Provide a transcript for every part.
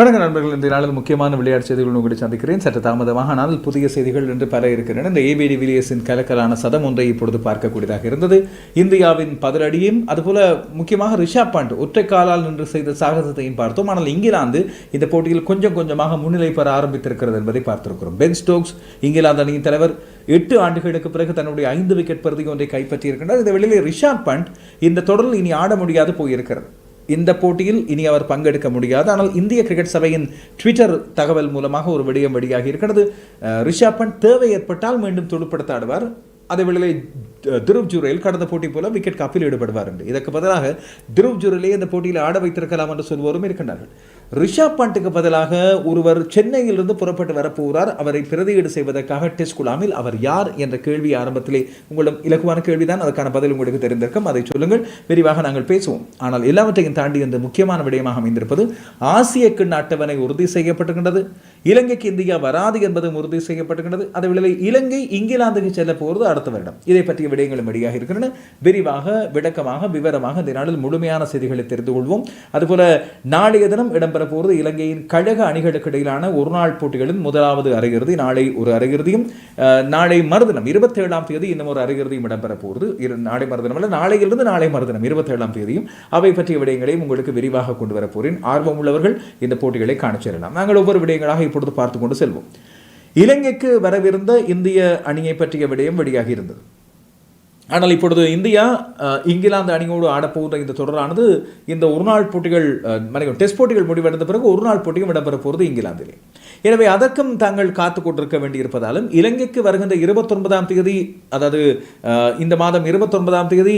வணக்கம் நண்பர்கள் இந்த நாளில் முக்கியமான விளையாட்டு செய்திகள் உங்களை சந்திக்கிறேன். சற்று தாமதமாக ஆனால் புதிய செய்திகள் என்று பல இருக்கின்றன. இந்த ஏபிடி வில்லியர்ஸின் கலக்கலான சதம் ஒன்றை இப்பொழுது பார்க்கக்கூடியதாக இருந்தது. இந்தியாவின் பதிலடியும் அதுபோல முக்கியமாக ரிஷாப் பாண்ட் ஒற்றை காலால் நின்று செய்த சாகசத்தையும் பார்த்தோம். ஆனால் இங்கிலாந்து இந்த போட்டியில் கொஞ்சம் கொஞ்சமாக முன்னிலை பெற ஆரம்பித்திருக்கிறது என்பதை பார்த்திருக்கிறோம். பென் ஸ்டோக்ஸ் இங்கிலாந்து அணியின் தலைவர் எட்டு ஆண்டுகளுக்கு பிறகு தன்னுடைய ஐந்து விக்கெட் பிரதி ஒன்றை கைப்பற்றியிருக்கின்றார். இந்த வெளியில் ரிஷாப் பண்ட் இந்த தொடரில் இனி ஆட முடியாது போயிருக்கிறது. இந்த போட்டியில் இனி அவர் பங்கெடுக்க முடியாது. ஆனால் இந்திய கிரிக்கெட் சபையின் ட்விட்டர் தகவல் மூலமாக ஒரு விடயம் வெளியாகி இருக்கிறது. ரிஷப் பண்ட் தேவை ஏற்பட்டால் மீண்டும் துடுப்படுத்த ஆடுவார். அதே வேளையிலே துருவ் ஜுரேல் கடந்த போட்டி போல விக்கெட் காப்பில் ஈடுபடுவார் என்று. இதற்கு பதிலாக துருவ் ஜுரேலை இந்த போட்டியில் ஆட வைத்திருக்கலாம் என்று சொல்வோரும் இருக்கின்றார்கள். ரிஷப் பண்ட்டுக்கு பதிலாக ஒருவர் சென்னையிலிருந்து புறப்பட்டு வரப்போகிறார். அவரை பிரதியீடு செய்வதற்காக டெஸ்ட் குழாமில் அவர் யார் என்ற கேள்வி ஆரம்பத்திலே உங்களிடம் இலகுவான கேள்விதான். அதற்கான பதில் உங்களுக்கு தெரிந்திருக்கும். அதை சொல்லுங்கள். விரிவாக நாங்கள் பேசுவோம். ஆனால் எல்லாவற்றையும் தாண்டி இந்த முக்கியமான விடயமாக அமைந்திருப்பது ஆசிய கிண்ண அட்டவணை உறுதி செய்யப்பட்டிருக்கின்றது. இலங்கைக்கு இந்தியா வராது என்பதும் உறுதி செய்யப்பட்டுகின்றது அதை வேளையில் இலங்கை இங்கிலாந்துக்கு செல்ல போகிறது அடுத்த வருடம். இதை பற்றிய விடயங்களும் வெளியாக இருக்கின்றன. விரிவாக விளக்கமாக விவரமாக இந்த நாளில் முழுமையான செய்திகளை தெரிந்து கொள்வோம். அதுபோல நாளைய தினம் இடம்பெற நடைபெறப்போவது இலங்கையின் கழக அணிகளுக்கு இடையிலான ஒரு நாள் போட்டிகளின் முதலாவது அரையிறுதி நாளை ஒரு அரையிறுதியும் நாளை மறுதினம் இருபத்தி ஏழாம் தேதி இன்னும் ஒரு அரையிறுதியும் இடம்பெற இரு- நாளை மறுதினம் அல்ல நாளையிலிருந்து நாளை மறுதினம் இருபத்தி ஏழாம் தேதியும். அவை பற்றிய விடயங்களையும் உங்களுக்கு விரிவாக கொண்டு வரப்போறேன் ஆர்வம் உள்ளவர்கள் இந்த போட்டிகளை காணச் செல்லலாம். நாங்கள் ஒவ்வொரு விடயங்களாக இப்பொழுது பார்த்து கொண்டு செல்வோம். இலங்கைக்கு வரவிருந்த இந்திய அணியை பற்றிய விடயம் வெளியாகி இருந்தது. ஆனால் இப்பொழுது இந்தியா இங்கிலாந்து அணியோடு ஆடப்போகிற இந்த தொடரானது இந்த ஒருநாள் போட்டிகள் மறைக்கும் டெஸ்ட் போட்டிகள் முடிவடைந்த பிறகு ஒரு நாள் போட்டியும் இடம்பெற போகிறது இங்கிலாந்திலே. எனவே அதற்கும் தாங்கள் காத்து கொண்டிருக்க வேண்டியிருப்பதாலும் இலங்கைக்கு வருகின்ற இருபத்தொன்பதாம் தேதி அதாவது இந்த மாதம் இருபத்தொன்பதாம் தேதி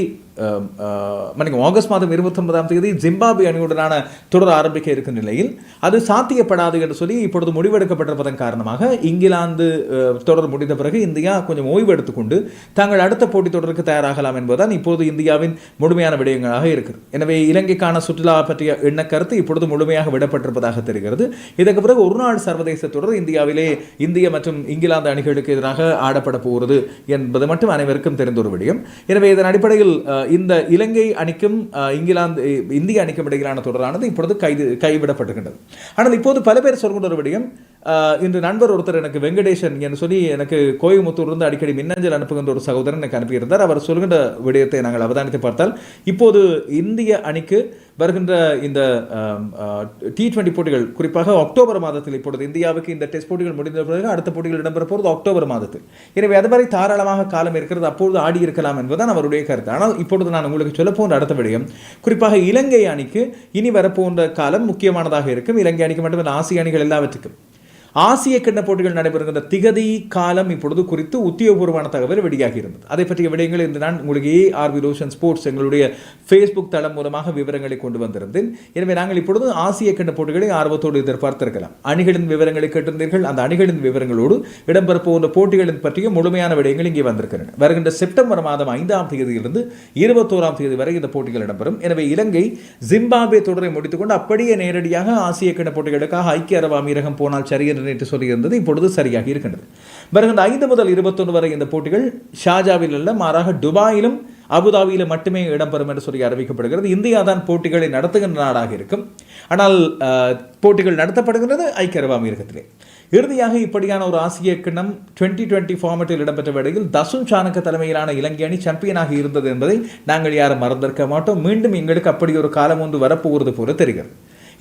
மன்னிக்கும் ஆகஸ்ட் மாதம் இருபத்தொன்பதாம் தேதி ஜிம்பாப்வே அணியுடனான தொடர் ஆரம்பிக்க இருக்கும் நிலையில் அது சாத்தியப்படாது என்று சொல்லி இப்பொழுது முடிவெடுக்கப்பட்டிருப்பதன் காரணமாக இங்கிலாந்து தொடர் முடிந்த பிறகு இந்தியா கொஞ்சம் ஓய்வு எடுத்துக்கொண்டு தாங்கள் அடுத்த போட்டித் தொடருக்கு தயாராகலாம் என்பதுதான் இப்போது இந்தியாவின் முழுமையான விடயங்களாக இருக்குது எனவே இலங்கைக்கான சுற்றுலா பற்றிய எண்ண கருத்து இப்பொழுது முழுமையாக விடப்பட்டிருப்பதாக தெரிகிறது. இதற்கு பிறகு ஒரு நாள் சர்வதேச தொடர் இந்தியாவிலே இந்திய மற்றும் இங்கிலாந்து அணிகளுக்கு எதிராக ஆடப்பட போகிறது என்பது மட்டும் அனைவருக்கும் தெரிந்த ஒரு விடயம். எனவே இதன் அடிப்படையில் இந்த இலங்கை அணிக்கும் இங்கிலாந்து இந்திய அணிக்கும் இடையிலான தொடரானது இப்பொழுது கைது கைவிடப்பட்டிருக்கின்றது. ஆனால் இப்போது பல பேர் சொல்கின்ற ஒரு விடயம் இன்று நண்பர் ஒருத்தர் எனக்கு வெங்கடேசன் என்று சொல்லி எனக்கு கோயம்புத்தூர்லேருந்து அடிக்கடி மின்னஞ்சல் அனுப்புகின்ற ஒரு சகோதரன் எனக்கு அனுப்பியிருந்தார். அவர் சொல்கின்ற விடயத்தை நாங்கள் அவதானித்து பார்த்தால் இப்போது இந்திய அணிக்கு வருகின்ற இந்த டி டுவெண்டி போட்டிகள் குறிப்பாக அக்டோபர் மாதத்தில் இப்பொழுது இந்தியாவுக்கு இந்த டெஸ்ட் போட்டிகள் முடிந்த பிறகு அடுத்த போட்டிகள் இடம்பெற போகிறது அக்டோபர் மாதத்தில். எனவே அதுவரை தாராளமாக காலம் இருக்கிறது அப்பொழுது ஆடி இருக்கலாம் என்பதுதான் அவருடைய கருத்து. ஆனால் இப்பொழுது நான் உங்களுக்கு சொல்ல போன்ற அடுத்த விடயம் குறிப்பாக இலங்கை அணிக்கு இனி வரப்போன்ற காலம் முக்கியமானதாக இருக்கும். இலங்கை அணிக்கு மட்டுமல்ல ஆசிய அணிகள் எல்லாவற்றுக்கும். ஆசிய கிண்ண போட்டிகள் நடைபெறுகின்ற திகதி காலம் இப்பொழுது குறித்து உத்தியோகபூர்வமான தகவல் வெளியாகி இருந்தது அதை பற்றிய விடயங்கள் இன்று நான் உங்களுக்கு ஏ ஆர்வி ரோஷன் ஸ்போர்ட்ஸ் எங்களுடைய ஃபேஸ்புக் தளம் மூலமாக விவரங்களை கொண்டு வந்திருந்தேன். எனவே நாங்கள் இப்பொழுது ஆசிய கிண்ண போட்டிகளை ஆர்வத்தோடு எதிர்பார்த்திருக்கலாம். அணிகளின் விவரங்களை கேட்டிருந்தீர்கள். அந்த அணிகளின் விவரங்களோடு இடம்பெற போட்டிகளின் பற்றிய முழுமையான விடயங்கள் இங்கே வந்திருக்கின்றன. வருகின்ற செப்டம்பர் மாதம் ஐந்தாம் தேதியிலிருந்து இருபத்தோராம் தேதி வரை இந்த போட்டிகள் இடம்பெறும். எனவே இலங்கை ஜிம்பாப்வே தொடரை முடித்துக்கொண்டு அப்படியே நேரடியாக ஆசிய கிண்ண போட்டிகளுக்காக ஐக்கிய அரபு அமீரகம் போனால் சரி என்று நேற்று சொல்லியிருந்தது இப்பொழுது சரியாக இருக்கின்றது. வருகின்ற ஐந்து முதல் இருபத்தொன்று வரை இந்த போட்டிகள் ஷாஜாவில் அல்ல மாறாக துபாயிலும் அபுதாபியிலும் மட்டுமே இடம்பெறும் என்று சொல்லி அறிவிக்கப்படுகிறது. இந்தியா தான் போட்டிகளை நடத்துகின்ற நாடாக இருக்கும். ஆனால் போட்டிகள் நடத்தப்படுகிறது ஐக்கிய அரபு அமீரகத்திலே. இறுதியாக இப்படியான ஒரு ஆசிய கிண்ணம் டுவெண்ட்டி டுவெண்ட்டி ஃபார்மேட்டில் இடம்பெற்ற வேளையில் தசுன் சாணக்க தலைமையிலான இலங்கை அணி சாம்பியனாக இருந்தது என்பதை நாங்கள் யாரும் மறந்திருக்க மாட்டோம். மீண்டும் எங்களுக்கு அப்படி ஒரு காலம் ஒன்று வரப்போகிறது போல தெரிகிறது.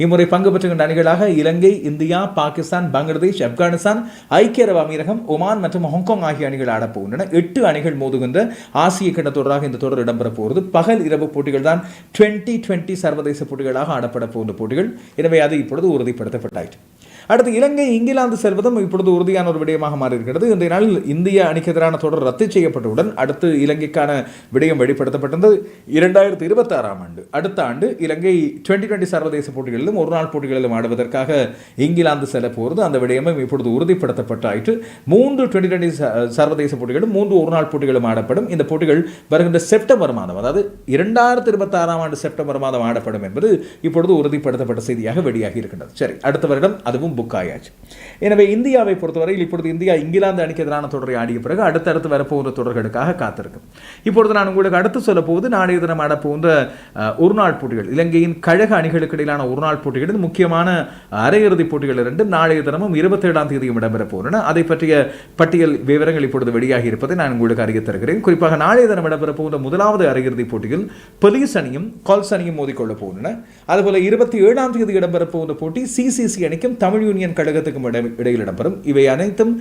இம்முறை பங்கு பெற்றுகின்ற அணிகளாக இலங்கை இந்தியா பாகிஸ்தான் பங்களாதேஷ் ஆப்கானிஸ்தான் ஐக்கிய அரபு அமீரகம் ஒமான் மற்றும் ஹாங்காங் ஆகிய அணிகள் ஆடப்போகின்றன. எட்டு அணிகள் மோதுகின்ற ஆசிய கிண்ண தொடராக இந்த தொடர் இடம்பெற போகிறது. பகல் இரவு போட்டிகள் தான் டுவெண்ட்டி டுவெண்ட்டி சர்வதேச போட்டிகளாக ஆடப்பட போகின்ற போட்டிகள். எனவே அது இப்பொழுது உறுதிப்படுத்தப்பட்டாயிற்று. அடுத்து இலங்கை இங்கிலாந்து செல்வதும் இப்பொழுது உறுதியான ஒரு விடயமாக மாறியிருக்கிறது. இந்த நாளில் இந்திய அணிக்கு எதிரான தொடர் ரத்து செய்யப்பட்டவுடன் அடுத்து இலங்கைக்கான விடயம் வெளிப்படுத்தப்பட்டது இரண்டாயிரத்தி இருபத்தி ஆறாம் ஆண்டு அடுத்த ஆண்டு இலங்கை டுவெண்ட்டி டுவெண்ட்டி சர்வதேச போட்டிகளிலும் ஒரு நாள் போட்டிகளிலும் ஆடுவதற்காக இங்கிலாந்து செல்ல போகிறது. அந்த விடயமும் இப்பொழுது உறுதிப்படுத்தப்பட்டாயிற்று. மூன்று டுவெண்ட்டி டுவெண்ட்டி சர்வதேச போட்டிகளும் மூன்று ஒரு நாள் போட்டிகளும் ஆடப்படும். இந்த போட்டிகள் வருகின்ற செப்டம்பர் மாதம் அதாவது இரண்டாயிரத்தி இருபத்தி ஆறாம் ஆண்டு செப்டம்பர் மாதம் ஆடப்படும் என்பது இப்பொழுது உறுதிப்படுத்தப்பட்ட செய்தியாக வெளியாகி இருக்கின்றது. சரி அடுத்த வருடம் அதுவும் புக் ஆயாச்சு எனவே இந்தியாவை பொறுத்தவரையில் இப்பொழுது இந்தியா இங்கிலாந்து அணிக்கு எதிரான தொடரை ஆடிய பிறகு அடுத்தடுத்து வரப்போகிற தொடர்களுக்காக காத்திருக்கும். இப்பொழுது நான் உங்களுக்கு அடுத்து சொல்ல போவது நாளைய தினம் ஆடப்போகின்ற ஒருநாள் போட்டிகள். இலங்கையின் கழக அணிகளுக்கு இடையிலான ஒருநாள் போட்டிகளில் முக்கியமான அரையிறுதிப் போட்டிகள் இரண்டு நாளைய தினமும் இருபத்தேழாம் தேதியும் இடம்பெறப் போகின்றன. அதை பற்றிய பட்டியல் விவரங்கள் இப்பொழுது வெளியாகி இருப்பதை நான் உங்களுக்கு அறிய தருகிறேன். குறிப்பாக நாளைய தினம் இடம்பெறப் முதலாவது அரையிறுதிப் போட்டியில் பொலிஸ் அணியும் கால்ஸ் அணியும் மோதிக்கொள்ள போகின்றன. அதுபோல இருபத்தி ஏழாம் தேதி இடம்பெறப் போட்டி சிசிசி அணிக்கும் தமிழ் யூனியன் கழகத்துக்கும் இடம் இடையில் இடம்பெறும். இவை அனைத்தும்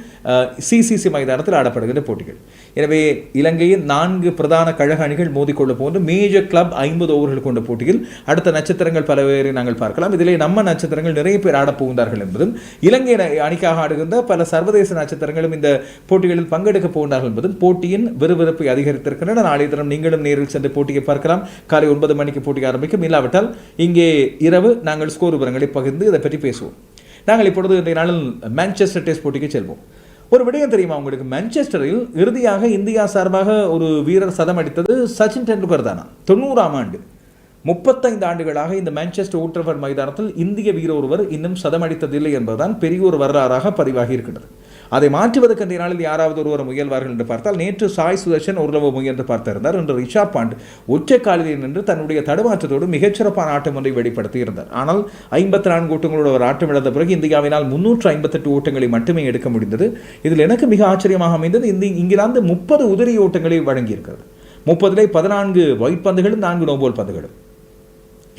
சிசிசி மைதானத்தில் ஆடப்படுகின்ற போட்டிகள். எனவே இலங்கையின் நான்கு பிரதான கழக அணிகள் மோதிக்கொள்ள போன்ற மேஜர் கிளப் ஐம்பது ஓவர்கள் கொண்ட போட்டியில் அடுத்த நட்சத்திரங்கள் பல பேரை நாங்கள் பார்க்கலாம். இதிலே நம்ம நட்சத்திரங்கள் நிறைய பேர் ஆடப்போகின்றார்கள் என்பதும் இலங்கை அணிக்காக ஆடுகின்ற பல சர்வதேச நட்சத்திரங்களும் இந்த போட்டிகளில் பங்கெடுக்க போகின்றார்கள் என்பதும் போட்டியின் விறுவிறுப்பை அதிகரித்திருக்கின்றன. நாளைய தினம் நீங்களும் நேரில் சென்று போட்டியை பார்க்கலாம். காலை ஒன்பது மணிக்கு போட்டி ஆரம்பிக்கும். இல்லாவிட்டால் இங்கே இரவு நாங்கள் ஸ்கோர் விவரங்களை பகிர்ந்து இதை பற்றி பேசுவோம். நாங்கள் இப்பொழுது இன்றைய நாளில் மான்செஸ்டர் டெஸ்ட் போட்டிக்கு செல்வோம். ஒரு விடயம் தெரியுமா உங்களுக்கு? மான்செஸ்டரில் இறுதியாக இந்தியா சார்பாக ஒரு வீரர் சதம் அடித்தது சச்சின் டெண்டுல்கர் தானா? தொண்ணூறாம் ஆண்டு. முப்பத்தைந்து ஆண்டுகளாக இந்த மான்செஸ்டர் ஊற்றவர் மைதானத்தில் இந்திய வீரர் ஒருவர் இன்னும் சதம் அடித்ததில்லை என்பதுதான் பெரிய ஒரு வரலாறாக பதிவாகி இருக்கின்றது. அதை மாற்றுவதற்கு இந்த நாளில் யாராவது ஒருவர் முயல்வார்கள் என்று பார்த்தால் நேற்று சாய் சுதர்ஷன் ஓரளவு முயன்று பார்த்திருந்தார் இன்று ரிஷாப் பாண்ட் ஒற்றை காலில் நின்று தன்னுடைய தடுமாற்றத்தோடு மிகச்சிறப்பான ஆட்டம் ஒன்றை வெளிப்படுத்தி இருந்தார். ஆனால் ஐம்பத்தி நான்கு ஓட்டங்களோடு ஒரு ஆட்டம் இழந்த பிறகு இந்தியாவினால் முன்னூற்று ஐம்பத்தெட்டு ஓட்டங்களை மட்டுமே எடுக்க முடிந்தது. இதில் எனக்கு மிக ஆச்சரியமாக அமைந்தது இந்த இங்கிலாந்து முப்பது உதிரி ஓட்டங்களை வழங்கியிருக்கிறது. முப்பதிலே பதினான்கு ஒயிட் பந்துகளும் நான்கு நோபோல் பந்துகளும்.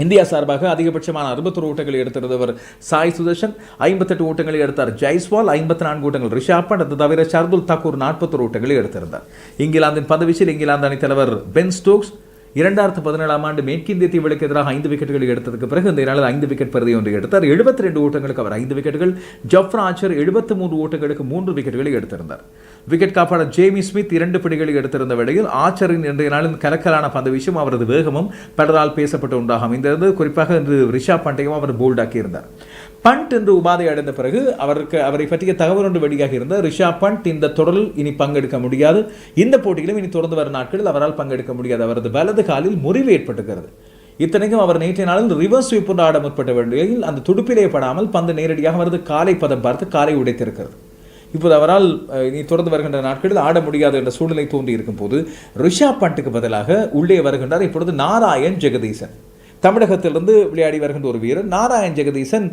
இந்தியா சார்பாக அதிகபட்சமான அறுபத்தொரு ஓட்டங்களை எடுத்திருந்தவர் சாய் சுதர்ஷன் ஐம்பத்தெட்டு ஓட்டங்களை எடுத்தார் ஜெய்ஸ்வால் ஐம்பத்தி நான்கு ஓட்டங்கள் ரிஷாப் பண்ட் அது தவிர ஷர்துல் தாக்கூர் நாற்பத்தொரு ஓட்டங்களை எடுத்திருந்தார். இங்கிலாந்தின் பதவிச்சில் இங்கிலாந்து அணித்தலைவர் பென் ஸ்டோக்ஸ் இரண்டாயிரத்து பதினேழாம் ஆண்டு மேற்கிந்திய தீவுகளுக்கு எதிராக ஐந்து விக்கெட்டுகளை எடுத்ததுக்கு பிறகு இந்த நாளில் ஐந்து விக்கெட் பருதி ஒன்று எடுத்தார். எழுபத்தி ரெண்டு ஓட்டங்களுக்கு அவர் ஐந்து விக்கெட்டுகள் ஜப்ரா ஆச்சர் எழுபத்தி மூன்று ஓட்டங்களுக்கு மூன்று விக்கெட்டுகளை எடுத்திருந்தார். விக்கெட் காப்பாளர் ஜேமி ஸ்மித் இரண்டு பிடிகளை எடுத்திருந்த வேளையில் ஆச்சரின் இன்றைய நாளின் கலக்கலான பந்து வீச்சும் அவரது வேகமும் பலரால் பேசப்பட்ட இந்த இருந்து குறிப்பாக இன்று ரிஷாப் பண்டையும் அவர் போல்டாக்கி இருந்தார் பண்ட் என்று உபாதை அடைந்த பிறகு அவருக்கு அவரை பற்றிய தகவல் ஒன்று வெளியாக இருந்த ரிஷா பண்ட் இந்த தொடரில் இனி பங்கெடுக்க முடியாது. இந்த போட்டியிலும் இனி தொடர்ந்து வரும் நாட்களில் அவரால் பங்கெடுக்க முடியாது. அவரது வலது காலில் முறிவு ஏற்பட்டுகிறது இத்தனைக்கும் அவர் நேற்றைய நாளில் ரிவர்ஸ் ஸ்வீப் ஆட முற்பட்ட வேளையில் அந்த துடுப்பிலே படாமல் பந்து நேரடியாக அவரது காலை பதம் பார்த்து காலை உடைத்திருக்கிறது. இப்போது அவரால் நீ இனி தொடர்ந்து வருகின்ற நாட்களில் ஆட முடியாது என்ற சூழ்நிலை தோன்றி இருக்கும் போது ரிஷா பண்ட்டுக்கு பதிலாக உள்ளே வருகின்றார் இப்பொழுது நாராயண் ஜெகதீசன். தமிழகத்திலிருந்து விளையாடி வருகின்ற ஒரு வீரர் நாராயண் ஜெகதீசன்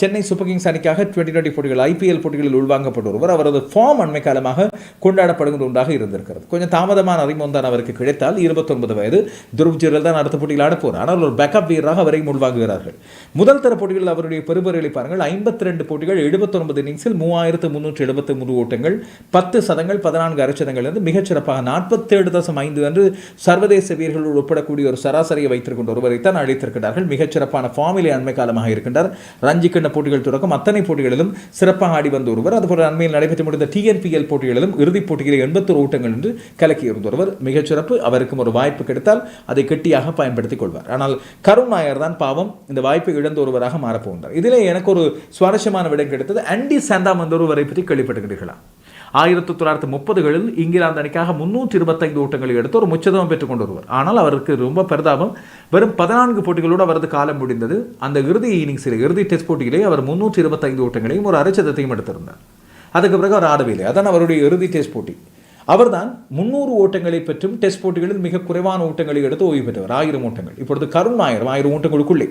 சென்னை சூப்பர் கிங்ஸ் அணிக்காக டுவெண்ட்டி டுவெண்ட்டி போட்டிகள் ஐபிஎல் போட்டிகளில் உள்வாங்கப்பட்ட ஒருவர் அவரது ஃபார்ம் அண்மை காலமாக கொண்டாடப்படுகின்ற ஒன்றாக இருந்திருக்கிறது. கொஞ்சம் தாமதமான அறிமுகம் தான் அவருக்கு கிடைத்தால் இருபத்தொன்பது வயது. துருவ் ஜீரல் தான் அடுத்த போட்டியில் ஆட ஆனால் ஒரு பேக்கப் வீரராக அவரை உள்வாங்குகிறார்கள். முதல் தர போட்டிகளில் அவருடைய பெருபறைகளை பாருங்கள். ஐம்பத்தி ரெண்டு போட்டிகள் எழுபத்தொன்பது இன்னிங்ஸில் மூவாயிரத்து முன்னூற்றி எழுபத்தி மூணு ஓட்டங்கள் பத்து சதங்கள் பதினான்கு அரைச்சதங்கள் இருந்து மிகச்சிறப்பாக நாற்பத்தேழு தசம் ஐந்து என்று சர்வதேச வீரர்கள் உட்படக்கூடிய ஒரு சராசரியை வைத்திருக்கின்ற ஒருவரைத்தான் தான் அழைத்திருக்கிறார்கள் மிகச்சிறப்பான ஃபார்மிலே அண்மை காலமாக இருக்கின்றார். ரஞ்சி கண்ட போட்டிகள் தொடக்கம் அத்தனை போட்டிகளிலும் சிறப்பாக ஆடி வந்த ஒருவர். அதுபோல அண்மையில் நடைபெற்று முடிந்த டிஎன்பிஎல் போட்டிகளிலும் இறுதிப் போட்டியில் எண்பத்தொரு ஓட்டங்கள் என்று கலக்கியிருந்த ஒருவர். மிகச்சிறப்பு அவருக்கும் ஒரு வாய்ப்பு கிடைத்தால் அதை கெட்டியாக பயன்படுத்திக் கொள்வார். ஆனால் கருண் நாயர் தான் பாவம். இந்த வாய்ப்பை இழந்த ஒருவராக மாறப்போகின்றார் இதிலே எனக்கு ஒரு சுவாரஸ்யமான விடம் கிடைத்தது. அண்டி சாந்தாம் என்ற ஒருவரை பற்றி கேள்விப்பட்டுகிறீர்களா ஆயிரத்தி தொள்ளாயிரத்தி முப்பதுகளில் இங்கிலாந்து அணிக்காக முன்னூற்றி இருபத்தைந்து ஓட்டங்களை எடுத்து ஒரு முச்சதம் பெற்றுக் கொண்டு வருவார். ஆனால் அவருக்கு ரொம்ப பரிதாபம். வெறும் பதினான்கு போட்டிகளோடு அவரது காலம் முடிந்தது. அந்த இறுதி இன்னிங்ஸில் இறுதி டெஸ்ட் போட்டியிலே அவர் முன்னூற்றி இருபத்தைந்து ஓட்டங்களையும் ஒரு அரைச்சதத்தையும் எடுத்திருந்தார். அதுக்கு பிறகு அவர் ஆடவில்லை. அதான் அவருடைய இறுதி டெஸ்ட் போட்டி. அவர்தான் முன்னூறு ஓட்டங்களை பெற்றும் டெஸ்ட் போட்டிகளில் மிக குறைவான ஓட்டங்களை எடுத்து ஓய்வு பெற்றவர். ஆயிரம் ஓட்டங்கள். இப்பொழுது கருண் நாயரும் ஆயிரம் ஓட்டங்களுக்குள்ளே.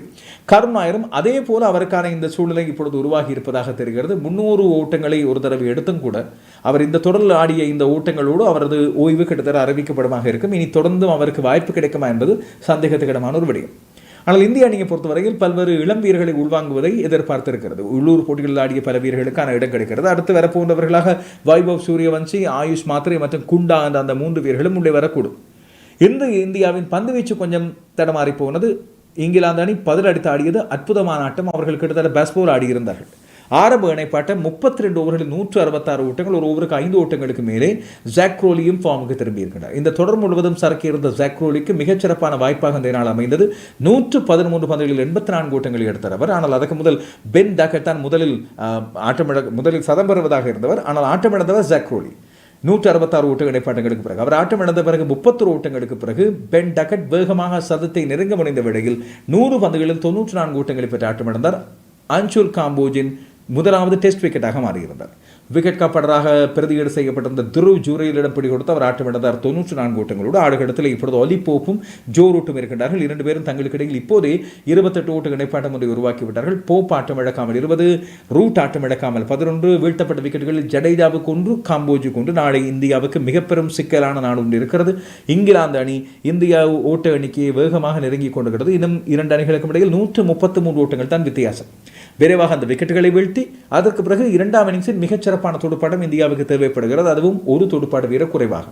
கருண் நாயரும் அதே போல அவருக்கான இந்த சூழ்நிலை இப்பொழுது உருவாகி இருப்பதாக தெரிகிறது. முன்னூறு ஓட்டங்களை ஒரு தடவை எடுத்தும் கூட அவர் இந்த தொடரில் ஆடிய இந்த ஓட்டங்களோடு அவரது ஓய்வு கிட்டத்தட்ட அறிவிக்கப்படுமாக இருக்கும். இனி தொடர்ந்தும் அவருக்கு வாய்ப்பு கிடைக்குமா என்பது சந்தேகத்துக்கிடமான ஒரு விடயம். ஆனால் இந்திய அணியை பொறுத்தவரையில் பல்வேறு இளம் வீரர்களை உள்வாங்குவதை எதிர்பார்த்திருக்கிறது. உள்ளூர் போட்டிகளில் ஆடிய பல வீரர்களுக்கான இடம் கிடைக்கிறது. அடுத்து வரப்போன்றவர்களாக வைபவ் சூரியவன்சி ஆயுஷ் மாத்திரை மற்றும் குண்டா அந்த அந்த மூன்று வீரர்களும் உள்ளே வரக்கூடும். இன்று இந்தியாவின் பந்துவீச்சு கொஞ்சம் தடமாறி போனது இங்கிலாந்து அணி பதில் அடித்து ஆடியது அற்புதமான ஆட்டம். அவர்கள் கிட்டத்தட்ட பேஸ்போல் ஆடியிருந்தார்கள். ஆரம்ப இணைப்பாட்டம் முப்பத்தி ரெண்டு ஓவர்களில் நூற்று அறுபத்தாறு ஓட்டங்கள் ஒரு ஓவருக்கு ஐந்து ஓட்டங்களுக்கு மேலே ஜாக் ரோலியும் ஃபார்முக்கு திரும்பியிருக்கிறார் இந்த தொடர் முழுவதும் சரக்கு இருந்த ஜாக் ரோலிக்கு மிகச்சிறப்பான வாய்ப்பாக இந்த நாள் அமைந்தது. நூற்று பதிமூன்று பந்துகளில் எண்பத்தி நான்கு ஓட்டங்களை எடுத்தார் அவர். ஆனால் அதற்கு முதல் பென் டாக்கெட் தான் முதலில் ஆட்டமிழ முதலில் சதம் பெறுவதாக இருந்தவர். ஆனால் ஆட்டமிழந்தவர் ஜாக் ரோலி நூற்றி அறுபத்தாறு ஓட்ட இடைப்பாட்டங்களுக்கு பிறகு அவர் ஆட்டம் இழந்த பிறகு முப்பத்தொரு ஓட்டங்களுக்கு பிறகு பென் டக்கட் வேகமாக சதத்தை நெருங்க முனைந்த வேளையில் நூறு பந்துகளில் தொன்னூற்றி நான்கு ஓட்டங்களை பெற்று ஆட்டமிழந்தார். அன்சுல் காம்போஜின் முதலாவது டெஸ்ட் விக்கெட்டாக மாறியிருந்தார். விக்கெட் காப்பாளராக பிரதியீடு செய்யப்பட்டிருந்த துருவ் ஜூரையிலிடம் பிடி கொடுத்து அவர் ஆட்டமிழந்தார் தொன்னூற்றி நான்கு ஓட்டங்களோடு ஆடுகளத்தில் இப்பொழுது ஒலி போப்பும் ஜோ ரூட்டும் இருக்கின்றார்கள். இரண்டு பேரும் தங்களுக்கு இடையில் இப்போதே இருபத்தெட்டு ஓட்டு இணைப்பாட்டம் ஒன்றை உருவாக்கிவிட்டார்கள் போப் ஆட்டம் இழக்காமல் இருபது ரூட் ஆட்டம் இழக்காமல் பதினொன்று வீழ்த்தப்பட்ட விக்கெட்டுகளில் ஜடேஜாவுக்கு ஒன்று காம்போஜுக்கு ஒன்று. நாளை இந்தியாவுக்கு மிகப்பெரும் சிக்கலான நாடு ஒன்று இருக்கிறது. இங்கிலாந்து அணி இந்தியா ஓட்ட எண்ணிக்கையை வேகமாக நெருங்கிக் கொண்டிருக்கிறது. இன்னும் இரண்டு அணிகளுக்கும் இடையில் நூற்று முப்பத்து மூன்று ஓட்டங்கள் தான் வித்தியாசம். விரைவாக அந்த விக்கெட்டுகளை வீழ்த்தி அதற்கு பிறகு இரண்டாம் இன்னிங்ஸில் மிகச்சிறப்பான துடுப்பாட்டம் இந்தியாவுக்கு தேவைப்படுகிறது. அதுவும் ஒரு துடுப்பாடு வீரர் குறைவாக.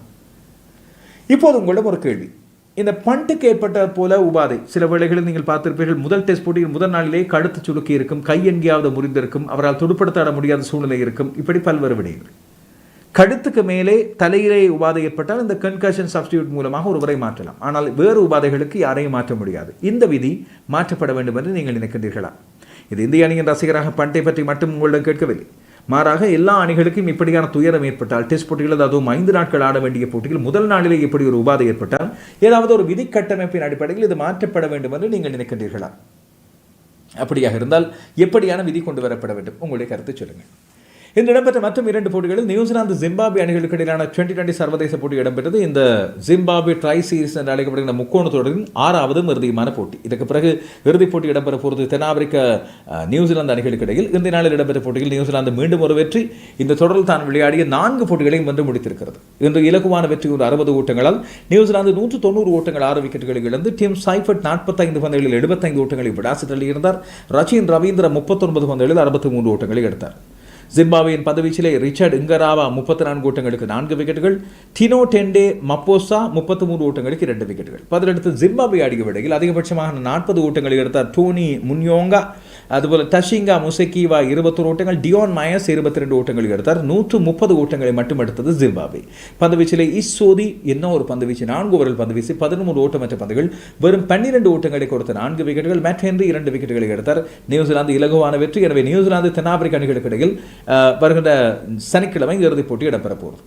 இப்போது உங்களிடம் ஒரு கேள்வி. இந்த பண்டுக்கு ஏற்பட்ட போல உபாதை சில வேளைகளில் நீங்கள் பார்த்திருப்பீர்கள் முதல் டெஸ்ட் போட்டியில் முதல் நாளிலே கழுத்து சுருக்கி இருக்கும் கை எங்கேயாவது முறிந்திருக்கும் அவரால் துடுப்படுத்தாட முடியாத சூழ்நிலை இருக்கும். இப்படி பல்வேறு விடயங்கள். கழுத்துக்கு மேலே தலையிலே உபாதை ஏற்பட்டால் இந்த கன்கஷன் சப்ஸ்டியூட் மூலமாக ஒருவரை மாற்றலாம். ஆனால் வேறு உபாதைகளுக்கு யாரையும் மாற்ற முடியாது. இந்த விதி மாற்றப்பட வேண்டும் என்று நீங்கள் நினைக்கின்றீர்களா? இது இந்திய அணியின் ரசிகராக பண்டை பற்றி மட்டும் உங்களிடம் கேட்கவில்லை. மாறாக எல்லா அணிகளுக்கும் இப்படியான துயரம் ஏற்பட்டால் டெஸ்ட் போட்டிகள் அதுவும் ஐந்து நாட்கள் ஆட வேண்டிய போட்டிகள் முதல் நாளிலே இப்படி ஒரு உபாதை ஏற்பட்டால் ஏதாவது ஒரு விதி கட்டமைப்பின் அடிப்படையில் இது மாற்றப்பட வேண்டும் என்று நீங்கள் நினைக்கின்றீர்களா? அப்படியாக இருந்தால் எப்படியான விதி கொண்டு வரப்பட வேண்டும்? உங்களுடைய கருத்தை சொல்லுங்கள். இன்று இடம்பெற்ற மற்றும் இரண்டு போட்டிகளில் நியூசிலாந்து ஜிம்பாபே அணிகளுக்கு இடையிலான டுவெண்ட்டி டுவெண்ட்டி சர்வதேச போட்டி இடம்பெற்றது. இந்த ஜிம்பாபே ட்ரை சீரிஸ் என்று அழைக்கப்படுகிற முக்கோண தொடரின் ஆறாவது இறுதியுமான போட்டி. இதற்கு பிறகு இறுதிப் போட்டி இடம்பெற போகிறது தென்னாப்பிரிக்க நியூசிலாந்து அணிகளுக்கு இடையில். இந்த நாளில் இடம்பெற்ற போட்டியில் நியூசிலாந்து மீண்டும் ஒரு வெற்றி. இந்த தொடரில் தான் விளையாடிய நான்கு போட்டிகளையும் வென்று முடித்திருக்கிறது. இன்று இலகுவான வெற்றி ஒரு அறுபது ஓட்டங்களால் நியூசிலாந்து நூற்று தொண்ணூறு ஓட்டங்கள் ஆறு விக்கெட்டுகளை இழந்து டீம் சைஃபர்ட் நாற்பத்தைந்து பந்துகளில் எழுபத்தைந்து ஓட்டங்களை விடாசி தள்ளியிருந்தார் ரச்சின் ரவீந்திர முப்பத்தொன்பது பந்துகளில் அறுபத்தி மூன்று ஓட்டங்களை எடுத்தார். ஜிம்பாப்வேயின் பந்துவீச்சிலே ரிச்சர்ட் இங்கராவா முப்பத்தி நான்கு ஓட்டங்களுக்கு நான்கு விக்கெட்டுகள் டினோ டெண்டே மப்போசா முப்பத்தி மூன்று ஓட்டங்களுக்கு இரண்டு விக்கெட்டுகள். பதிலடுத்து ஜிம்பாவே ஆடிய விடையில் அதிகபட்சமாக நாற்பது ஓட்டங்களை எடுத்தார் டோனி முன்யோங்கா. அதுபோல டஷிங்கா முசெக்கிவா இருபத்தொரு ஓட்டங்கள் டியோன் மயஸ் இருபத்தி ரெண்டு ஓட்டங்களை எடுத்தார். நூற்று முப்பது ஓட்டங்களை மட்டும் எடுத்தது ஜிம்பாப்வே. பந்துவீச்சிலே இஸ்ஸோதி என்ன ஒரு பந்துவீச்சு? நான்கு ஓவரில் பந்துவீச்சு பதினொன்று ஓட்டமற்ற பந்துகள் வெறும் பன்னிரண்டு ஓட்டங்களை கொடுத்த நான்கு விக்கெட்டுகள் மேட் ஹென்றி இரண்டு விக்கெட்டுகளை எடுத்தார். நியூசிலாந்து இலகுவான வெற்றி. எனவே நியூசிலாந்து தென்னாப்பிரிக்க அணிகளுக்கு இடையில் அஹ், வருகின்ற சனிக்கிழமை இறுதிப் போட்டி இடம்பெற போகிறது.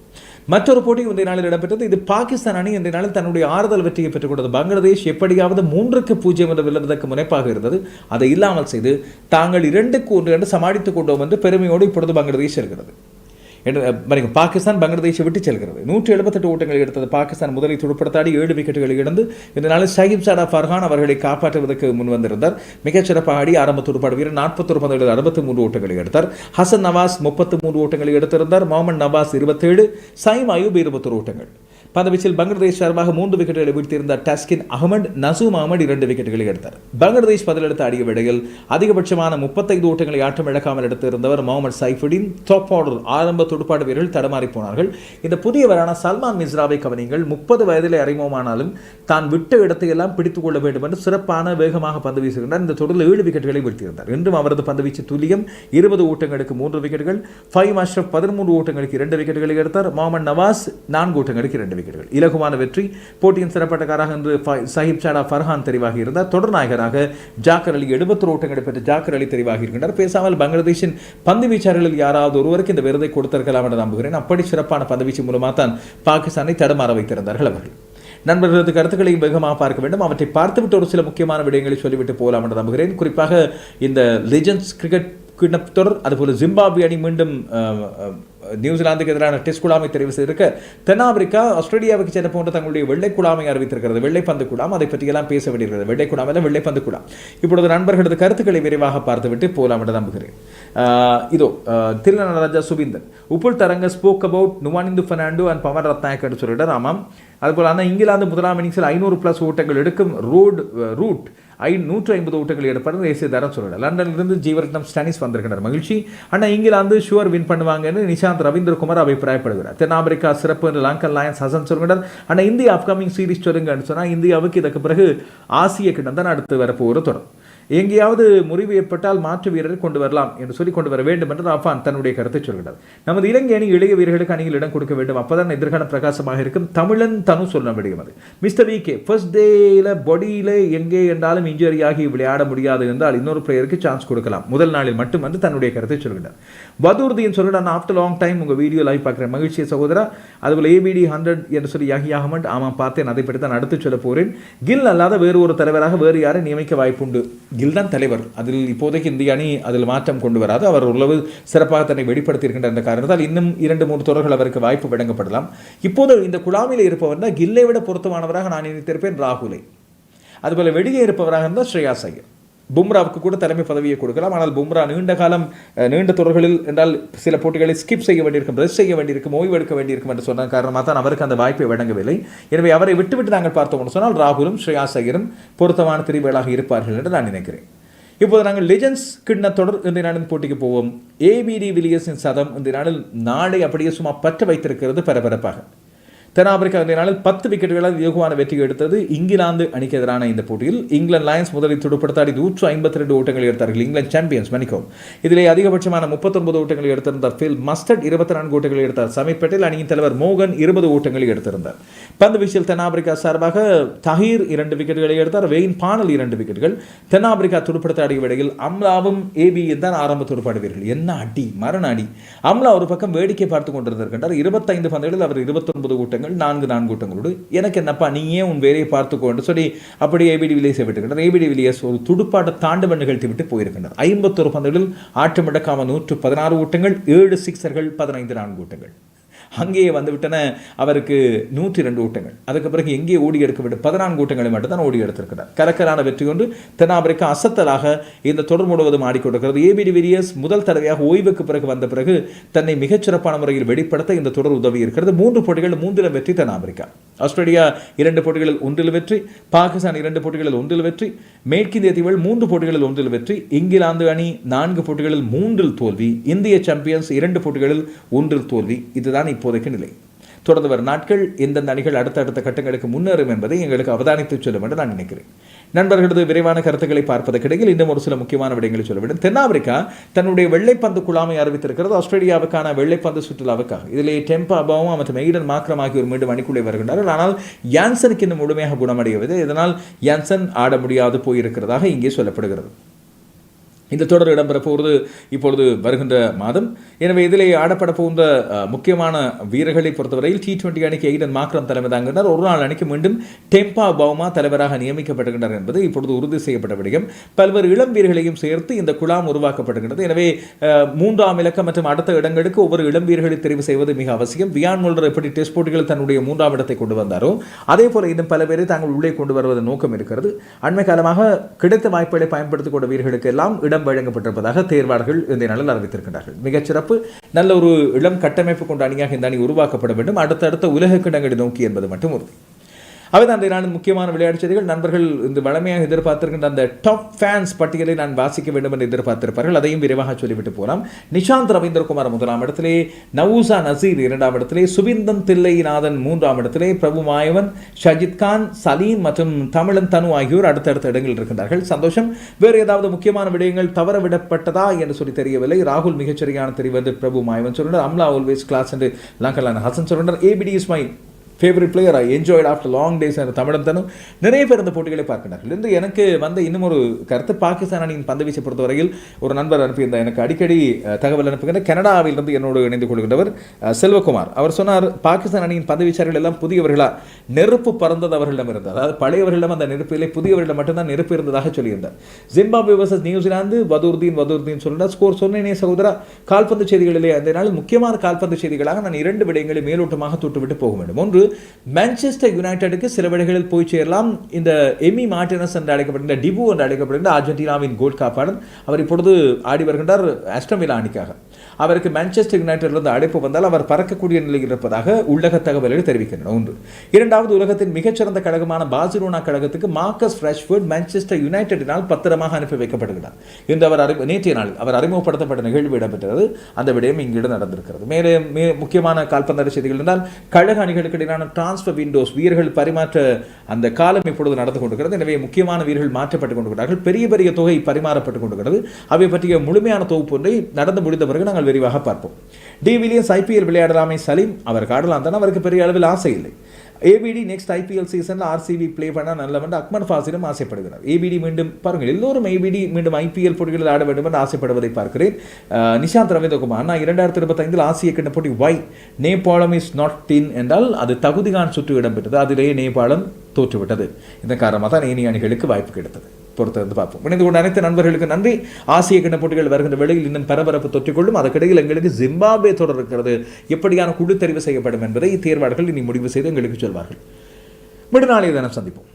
மற்றொரு போட்டி இன்றைய நாளில் இடம்பெற்றது. இது பாகிஸ்தான் அணி இன்றைய நாளில் தன்னுடைய ஆறுதல் வெற்றியை பெற்றுக் கொடுத்தது பங்களாதேஷ் எப்படியாவது மூன்றுக்கு பூஜ்ஜியம் என்று வெல்வதற்கு முனைப்பாக இருந்தது. அதை இல்லாமல் செய்து தாங்கள் இரண்டுக்கு ஒன்று என்று சமாளித்துக் கொண்டோம் என்று பெருமையோடு இப்பொழுது பங்களாதேஷ் இருக்கிறது. என்று பாகிஸ்தான் பங்களாதேஷை விட்டு செல்கிறது நூற்றி எழுபத்தெட்டு ஓட்டங்களை எடுத்தது பாகிஸ்தான் முதலில் துடுப்படுத்தாடி ஏழு விக்கெட்டுகளை இழந்து இந்த நாளில் ஷஹீப் சாடா ஃபர்ஹான் அவர்களை காப்பாற்றுவதற்கு முன் வந்திருந்தார் மிகச்சிறப்பாக ஆடி ஆரம்ப துடுப்பாடு வீரர் நாற்பத்தொரு பந்துகளில் அறுபத்தி மூன்று ஓட்டங்களை எடுத்தார் ஹசன் நவாஸ் முப்பத்து மூன்று ஓட்டங்களை எடுத்திருந்தார் முகமது நவாஸ் இருபத்தேழு சைம் அயூப் இருபத்தொரு ஓட்டங்கள் பந்துவீச்சில் பங்களாதேஷ் சார்பாக மூன்று விக்கெட்டுகளை வீழ்த்தியிருந்த டஸ்கின் அகமது நசூம் அகமது இரண்டு விக்கெட்டுகளை எடுத்தார். பங்களாதேஷ் பதிலெடுத்த அடிய வேளையில் அதிகபட்சமான முப்பத்தைந்து ஓட்டங்களை ஆட்டம் இழக்காமல் எடுத்திருந்தவர் முகமது சைஃபுடின் டாப் ஆர்டர் ஆரம்ப துடுப்பாடு வீரர்கள் தடமாறி போனார்கள். இந்த புதியவரான சல்மான் மிஸ்ராவை கவனிங்கள் முப்பது வயதிலே அறிமுகமானாலும் தான் விட்ட இடத்தையெல்லாம் பிடித்துக் கொள்ள வேண்டும் என்று சிறப்பான வேகமாக பந்து வீசுகின்றார். இந்த தொடரில் ஏழு விக்கெட்டுகளை வீழ்த்தியிருந்தார். இன்றும் அவரது பந்து வீச்சு துல்லியம். இருபது ஓட்டங்களுக்கு மூன்று விக்கெட்டுகள் ஃபைவ் அஷ்ரப் பதிமூன்று ஓட்டங்களுக்கு இரண்டு விக்கெட்டுகளை எடுத்தார். முகமது நவாஸ் நான்கு ஓட்டங்களுக்கு இரண்டு விக்கெட்டுகள் இலகுவான வெற்றி போட்டியின் சிறப்பட்டக்காராக என்று சஹிப் சாடா ஃபர்ஹான் தெரிவாகி இருந்தார். தொடர் நாயகராக ஜாக்கர் அலி எழுபத்தொரு ஓட்டங்களை பெற்ற ஜாக்கர் அலி தெரிவாகி இருக்கின்றார். பேசாமல் பங்களாதேஷின் பந்து வீச்சாளர்களில் யாராவது ஒருவருக்கு இந்த விருதை கொடுத்திருக்கலாம் என்று நம்புகிறேன். அப்படி சிறப்பான பந்துவீச்சு மூலமாக தான் பாகிஸ்தானை தடுமாற வைத்திருந்தார்கள் அவர்கள். நண்பர்களது கருத்துக்களையும் வேகமாக பார்க்க வேண்டும். அவற்றை பார்த்துவிட்டு ஒரு சில முக்கியமான விடயங்களை சொல்லிவிட்டு போகலாம் என்று நம்புகிறேன். குறிப்பாக இந்த லெஜெண்ட்ஸ் கிரிக்கெட் கிண்ணப் தொடர் அதுபோல் ஜிம்பாப்வே அணி மீண்டும் நியூசிலாந்துக்கு எதிரான டெஸ்ட் குழாமை தெரிவு செய்திருக்க தென்னாப்பிரிக்கா ஆஸ்திரேலியாவுக்கு சென்ற போன்ற தங்களுடைய வெள்ளை குழாமை அறிவித்திருக்கிறது. வெள்ளைப்பந்து குழாம் அதை பற்றியெல்லாம் பேச வேண்டியிருக்கிறது. வெள்ளை குழாம் அல்ல வெள்ளைப்பந்து குழாம். இப்பொழுது நண்பர்களது கருத்துக்களை விரைவாக பார்த்துவிட்டு போலாம் என்று நம்புகிறேன். இதோ Thirunaraja Subeendhan. Upul Tharanga spoke about Nuwanidu Fernando and Pavan Rathnayake என்று சொல்லிட்டார். ஆமாம். அதுபோல் ஆனால் இங்கிலாந்து முதலாம் இன்னிங்ஸில் ஐநூறு ப்ளஸ் ஓட்டங்கள் எடுக்கும் ரோட் ரூட் ஐ நூற்று ஐம்பது ஓட்டங்கள் எடுப்பார் தேசிய தரம் சொல்லல லண்டனிலிருந்து ஜீவரத்னம் ஸ்டானிஸ் வந்திருக்கிறார். மகிழ்ச்சி. ஆனால் இங்கிலாந்து ஷுவர் வின் பண்ணுவாங்கன்னு நிஷாந்த் ரவீந்திரகுமார் அபிப்பிராயப்படுகிறார். தென்னாப்பிரிக்கா சிறப்பு என்று லங்கன் லயன்ஸ் ஹசன் சொல்கிறார். ஆனால் இந்தியா அப்கமிங் சீரிஸ் சொல்லுங்கன்னு சொன்னால் இந்தியாவுக்கு இதற்கு பிறகு ஆசிய கிட்டம் தான் அடுத்து வரப்போகிற தொடர். எங்கேயாவது முறிவு ஏற்பட்டால் மாற்று வீரரை கொண்டு வரலாம் என்று சொல்லி கொண்டு வர வேண்டும் என்று அஃபான் தன்னுடைய கருத்தை சொல்கிறார். நமது இலங்கை அணி இளைய வீரர்களுக்கு அணியில் இடம் கொடுக்க வேண்டும். அப்போதான் எதிர்காலம் பிரகாசமாக இருக்கும். தமிழன் தனு சொல்ல முடியும் அது. மிஸ்டர் வி கே ஃபர்ஸ்ட் டேயில் பாடியில் எங்கே என்றாலும் இன்ஜுரி ஆகி விளையாட முடியாது என்றால் இன்னொரு பிளேயருக்கு சான்ஸ் கொடுக்கலாம். முதல் நாளில் மட்டும் வந்து தன்னுடைய கருத்தை சொல்கிறார். வதூர்தியின் சொல்கிறார் நான் ஆஃப்டர் லாங் டைம் உங்கள் வீடியோ லைவ் பார்க்குறேன். மகிழ்ச்சியை சகோதரா அதுபோல் ஏபிடி ஹண்ட்ரட் என்று சொல்லி யாகி அகமட் ஆமாம் பார்த்தேன். அதை பற்றி தான் அடுத்து சொல்ல போகிறேன் கில் அல்லாத வேறு ஒரு தலைவராக வேறு யாரை நியமிக்க வாய்ப்புண்டு? கில் தான் தலைவர் அதில் இப்போதைக்கு இந்திய அணி அதில் மாற்றம் கொண்டு வராது. அவர் ஓரளவு சிறப்பாக தன்னை வெளிப்படுத்தியிருக்கின்ற அந்த காரணத்தால் இன்னும் இரண்டு மூன்று தொடர்கள் அவருக்கு வாய்ப்பு வழங்கப்படலாம். இப்போது இந்த குழாமில் இருப்பவர் தான் கில்லை விட பொருத்தமானவராக நான் நினைத்திருப்பேன் ராகுலை. அதுபோல் வெளியே இருப்பவராக இருந்தால் ஸ்ரேயாஸ் ஐயர். பும்ராவுக்கு கூட தலைமை பதவியை கொடுக்கலாம். ஆனால் பும்ரா நீண்ட காலம் நீண்ட தொடர்களில் என்றால் சில போட்டிகளை ஸ்கிப் செய்ய வேண்டியிருக்கும் ரெஸ்ட் செய்ய வேண்டியிருக்கும் ஓய்வு எடுக்க வேண்டியிருக்கும் என்று சொன்ன காரணமாக தான் அவருக்கு அந்த வாய்ப்பை வழங்கவில்லை. எனவே அவரை விட்டுவிட்டு நாங்கள் பார்த்தோம் சொன்னால் ராகுலும் ஸ்ரேயாஸ் ஐயரும் பொருத்தமான பிரிவுகளாக இருப்பார்கள் என்று நான் நினைக்கிறேன். இப்போது நாங்கள் லெஜண்ட்ஸ் கிண்ண தொடர் இந்த நாளின் போட்டிக்கு போவோம். ஏபிடி வில்லியர்ஸின் சதம் இந்த நாளில் நாளை அப்படியே சும்மா பற்ற வைத்திருக்கிறது பரபரப்பாக. தென்னாப்பிரிக்கா அணியினால் பத்து விக்கெட்டுகளால் இலகுவான வெற்றி எடுத்தது இங்கிலாந்து அணிக்கு எதிரான இந்த போட்டியில். இங்கிலாந்து லயன்ஸ் முதலில் துடுப்படுத்தாடி நூற்று ஐம்பத்தி ரெண்டு ஓட்டங்களை எடுத்தார்கள் இங்கிலாந்து சாம்பியன்ஸ் மணிக்கும் இதிலே அதிகபட்சமான முப்பத்தொன்பது ஓட்டங்கள் எடுத்திருந்தார் ஃபில் மஸ்டர்ட் இருபத்தி நான்கு ஓட்டங்களை எடுத்தார் சமீப் பட்டேல் அணியின் தலைவர் மோகன் இருபது ஓட்டங்களை எடுத்திருந்தார். பந்து வீச்சில் தென்னாப்பிரிக்கா சார்பாக தஹீர் இரண்டு விக்கெட்டுகளை எடுத்தார் வெயின் பானல் இரண்டு விக்கெட்டுகள். தென்னாப்பிரிக்கா துடுப்படுத்தாடிய விடையில் அம்லாவும் ஏபியும் தான் ஆரம்ப துடுப்பாடுவீர்கள் என்ன அடி மரண அடி. அம்லா ஒரு பக்கம் வேடிக்கை பார்த்து கொண்டிருந்திருக்கின்றார். இருபத்தைந்து பந்துகளில் அவர் இருபத்தொன்பது ஓட்டங்கள் நான்கு நான்கு கூட்டங்களோடு எனக்கு என்னப்பா நீ ஏன் உன் வேலையை பார்த்துக்கோ என்று சொல்லி அப்படி ஏபிடி வில்லியர்ஸை விட்டுக்கின்றார் ஏபிடி வில்லியர்ஸ் ஒரு துடுப்பாட்ட தாண்டவ நிகழ்த்தி விட்டு போயிருக்கின்றார். ஐம்பத்தொரு பந்துகளில் ஆட்டமிடக்காம நூற்று பதினாறு ஓட்டங்கள் ஏழு சிக்ஸர்கள் பதினைந்து நான்கு ஓட்டங்கள் அங்கேயே வந்துவிட்டன அவருக்கு நூற்றி ரெண்டு ஓட்டங்கள். அதுக்கு பிறகு எங்கே ஓடி எடுக்க வேண்டும்? பதினான்கு ஓட்டங்களை மட்டும்தான் ஓடி எடுத்திருக்கிறார். கலக்கலான வெற்றி கொண்டு தென்னாப்பிரிக்கா அசத்தலாக இந்த தொடர் முழுவதும் ஆடிக்கொண்டிருக்கிறது. ஏபிடி விரியஸ் முதல் தடவையாக ஓய்வுக்கு பிறகு வந்த பிறகு தன்னை மிகச்சிறப்பான முறையில் வெளிப்படுத்த இந்த தொடர் உதவி இருக்கிறது. மூன்று போட்டிகள் மூன்றிலும் வெற்றி தென்னாப்பிரிக்கா. ஆஸ்திரேலியா இரண்டு போட்டிகளில் ஒன்றில் வெற்றி பாகிஸ்தான் இரண்டு போட்டிகளில் ஒன்றில் வெற்றி மேற்கிந்திய தீவுகள் மூன்று போட்டிகளில் ஒன்றில் வெற்றி இங்கிலாந்து அணி நான்கு போட்டிகளில் மூன்றில் தோல்வி இந்திய சாம்பியன்ஸ் இரண்டு போட்டிகளில் ஒன்றில் தோல்வி. இதுதான் இப்போதைக்கு நிலை. தொடர்ந்து வரும் நாட்கள் எந்தெந்த அணிகள் அடுத்தடுத்த கட்டங்களுக்கு முன்னேறும் என்பதை எங்களுக்கு அவதானித்து சொல்லும் என்று நான் நினைக்கிறேன். நண்பர்களது விரைவான கருத்துக்களை பார்ப்பதற்கிடையில் இன்னும் ஒரு சில முக்கியமான விடயங்களை சொல்லவிடும். தென்னாப்பிரிக்கா தன்னுடைய வெள்ளைப்பந்து குழாமை அறிவித்திருக்கிறது. ஆஸ்திரேலியாவுக்கான வெள்ளைப்பந்து சுற்றுலாவுக்காக. இதிலே டெம்பா அபாவும் மற்றும் மெய்டன் மாக்ரம் ஆகியோர் மீண்டும் அணிக்குள்ளே வருகின்றனர் ஆனால் யான்சனுக்கு இன்னும் முழுமையாக குணமடையவில்லை. இதனால் யான்சன் ஆட முடியாது போயிருக்கிறதாக இங்கே சொல்லப்படுகிறது. இந்த தொடர் இடம்பெற போகிறது இப்பொழுது வருகின்ற மாதம். எனவே இதிலே ஆடப்பட போகின்ற முக்கியமான வீரர்களை பொறுத்தவரையில் டி டுவெண்டி அணிக்கு எய்டன் மாக்ரம் தலைமை தாங்குகிறார் ஒரு நாள் அணிக்கு மீண்டும் டெம்பா பவுமா தலைவராக நியமிக்கப்படுகின்றனர் என்பது இப்பொழுது உறுதி செய்யப்பட்ட விடயம். பல்வேறு இளம் வீரர்களையும் சேர்த்து இந்த குழாம் உருவாக்கப்படுகின்றது. எனவே மூன்றாம் இலக்கம் மற்றும் அடுத்த இடங்களுக்கு ஒவ்வொரு இளம் வீரர்களை தெரிவு செய்வது மிக அவசியம். வியான் முல்டர் எப்படி டெஸ்ட் போட்டிகளில் தன்னுடைய மூன்றாம் இடத்தை கொண்டு வந்தாரோ அதே போல இன்னும் பல பேரை தாங்கள் உள்ளே கொண்டு வருவது நோக்கம் இருக்கிறது. அண்மை காலமாக கிடைத்த வாய்ப்புகளை பயன்படுத்திக் கொண்ட வீரர்களுக்கு எல்லாம் இடம் வழங்கப்பட்டிருப்பதாக தேர்வாளர்கள் இந்த நாளில் அறிவித்திருக்கிறார்கள் மிகச்சிறப்பு நல்ல ஒரு இளம் கட்டமைப்பு கொண்ட அணியாக இந்த அணி உருவாக்கப்பட வேண்டும். அடுத்தடுத்த உலக கிடங்களை நோக்கி என்பது மட்டும் உறுதி. அவைதான் இந்த நாளின் முக்கியமான விளையாட்டு செய்திகள். நண்பர்கள் இந்த வளமையாக எதிர்பார்த்திருக்கின்ற அந்த டாப் ஃபேன்ஸ் பட்டியலை நான் வாசிக்க வேண்டும் என்று எதிர்பார்த்திருப்பார்கள். அதையும் விரைவாக சொல்லிவிட்டு போகலாம் நிஷாந்த் ரவீந்திரகுமார் முதலாம் இடத்திலே நவூசா நசீர் இரண்டாம் இடத்திலே சுபிந்தன் தில்லைநாதன் மூன்றாம் இடத்திலே பிரபு மாயவன் ஷஜித் கான் சலீம் மற்றும் தமிழன் தனு ஆகியோர் அடுத்தடுத்த இடங்களில் இருக்கின்றார்கள். சந்தோஷம். வேறு ஏதாவது முக்கியமான விடயங்கள் தவற விடப்பட்டதா என்று சொல்லி தெரியவில்லை. ராகுல் மிகச்சரியான தெரிவு என்று பிரபு மாயவன் சொல்கிறார் அம்லா ஆல்வேஸ் கிளாஸ் என்று லங்கலான் ஹசன் சொல்கிறார் ABD is my favourite player I enjoyed after long days என்ற தமிழந்தனும் நிறைய பேர் இந்த போட்டிகளை பார்க்கிறார்கள் இருந்து எனக்கு வந்த இன்னும் ஒரு கருத்து பாகிஸ்தான் அணியின் பந்து வீச்சை பொறுத்தவரையில் ஒரு நண்பர் அனுப்பியிருந்தார். எனக்கு அடிக்கடி தகவல் அனுப்புகிற கனடாவிலிருந்து என்னோடு இணைந்து கொள்கின்றவர் செல்வகுமார். அவர் சொன்னார் பாகிஸ்தான் அணியின் பந்து எல்லாம் புதியவர்களா? நெருப்பு பறந்தது அவர்களிடம் இருந்தது. அதாவது பழையவர்களிடம் அந்த நெருப்பிலே புதியவர்களிடம் மட்டும்தான் நெருப்பு இருந்ததாக சொல்லியிருந்தார். Zimbabwe versus New Zealand Vadurdeen Vadurdeen சொல்றார் ஸ்கோர் சொன்னேனே சகோதரா கால்பந்து செய்திகளிலே அந்த நாள் முக்கியமான கால்பந்து செய்திகளாக நான் இரண்டு விடயங்களை மேலோட்டமாக தொட்டுவிட்டு போக வேண்டும். ஒன்று மான்செஸ்டர் யுனைடெடுக்கு சில வழிகளில் போய் சேரலாம். இந்த எமி மார்டினஸ் என்று அழைக்கப்படுகின்ற டிபு என்று அழைக்கப்படுகின்ற அர்ஜென்டினாவின் கோல் காப்பாளர் அவர் இப்பொழுது ஆடி வருகின்றார் அஸ்டமிலா அணிக்காக. அவருக்கு மான்செஸ்டர் யுனைடெடிலிருந்து அழைப்பு வந்தால் அவர் பறக்கக்கூடிய நிலையில் இருப்பதாக உள்ளக தகவல்கள் தெரிவிக்கின்றன. ஒன்று. இரண்டாவது உலகத்தின் மிகச்சிறந்த கழகமான பாசிலோனா கழகத்துக்கு மார்க்கஸ் ஃப்ரெஷ்ஃபோர்ட் மான்செஸ்டர் யுனைடெடினால் பத்திரமாக அனுப்பி வைக்கப்படுகிறார் இன்று அவர் அறி நேற்றைய நாள் அவர் அறிமுகப்படுத்தப்பட்ட நிகழ்வு இடம்பெற்றது. அந்த விடயம் இங்கிடம் நடந்திருக்கிறது. மேலே மே முக்கியமான கால்பந்தாட்ட செய்திகள் என்றால் கழக அணிகளுக்கு இடையிலான டிரான்ஸ்ஃபர் விண்டோஸ் வீரர்கள் பரிமாற்ற அந்த காலம் இப்பொழுது நடந்து கொண்டிருக்கிறது. எனவே முக்கியமான வீரர்கள் மாற்றப்பட்டுக் கொண்டிருக்கிறார்கள். பெரிய பெரிய தொகை பரிமாறப்பட்டுக் கொண்டிருக்கிறது. அவை பற்றிய முழுமையான தொகுப்பு ஒன்றை நடந்து முடிந்த பிறகு நாங்கள் விரிவாக பார்ப்போம். டி வில்லியம்ஸ் ஐபிஎல் விளையாடலாமே சலீம். அவர் காடலாம் தானே. அவருக்கு பெரிய அளவில் ஆசை இல்லை. ஏபிடி நெக்ஸ்ட் ஐபிஎல் சீசனில் ஆர்சிபி ப்ளே பண்ண நல்லவன் அக்மர் ஃபாசிலும் ஆசைப்படுகிறார். ஏபிடி மீண்டும் பாருங்கள் எல்லோரும் ஏபிடி மீண்டும் ஐபிஎல் போட்டிகளில் ஆட வேண்டும் என்று ஆசைப்படுவதை பார்க்கிறேன். நிஷாந்த் ரவீந்திரகுமார் நான் இரண்டாயிரத்தி இருபத்தைந்தில் ஆசிய கிண்ண போட்டி வை நேபாளம் இஸ் நாட் இன் என்றால் அது தகுதிகான் சுற்று இடம்பெற்றது. அதிலேயே நேபாளம் தோற்றுவிட்டது. இதன் காரணமாக தான் ஏனைய அணிகளுக்கு வாய்ப்பு கிடைத்தது. பொறுத்திருந்து பார்ப்போம். இணைந்து கொண்ட அனைத்து நண்பர்களுக்கு நன்றி. ஆசிய கிண போட்டிகள் வருகின்ற வேளையில் இன்னும் பரபரப்பு தொற்றிக்கொள்ளும். அதற்கிடையில் எங்களுக்கு ஜிம்பாபே தொடர் இருக்கிறது. எப்படியான குழு தெரிவு செய்யப்படும் என்பதை தேர்வாளர்கள் இனி முடிவு செய்து எங்களுக்கு சொல்வார்கள். விடுநாளைய தினம் சந்திப்போம்.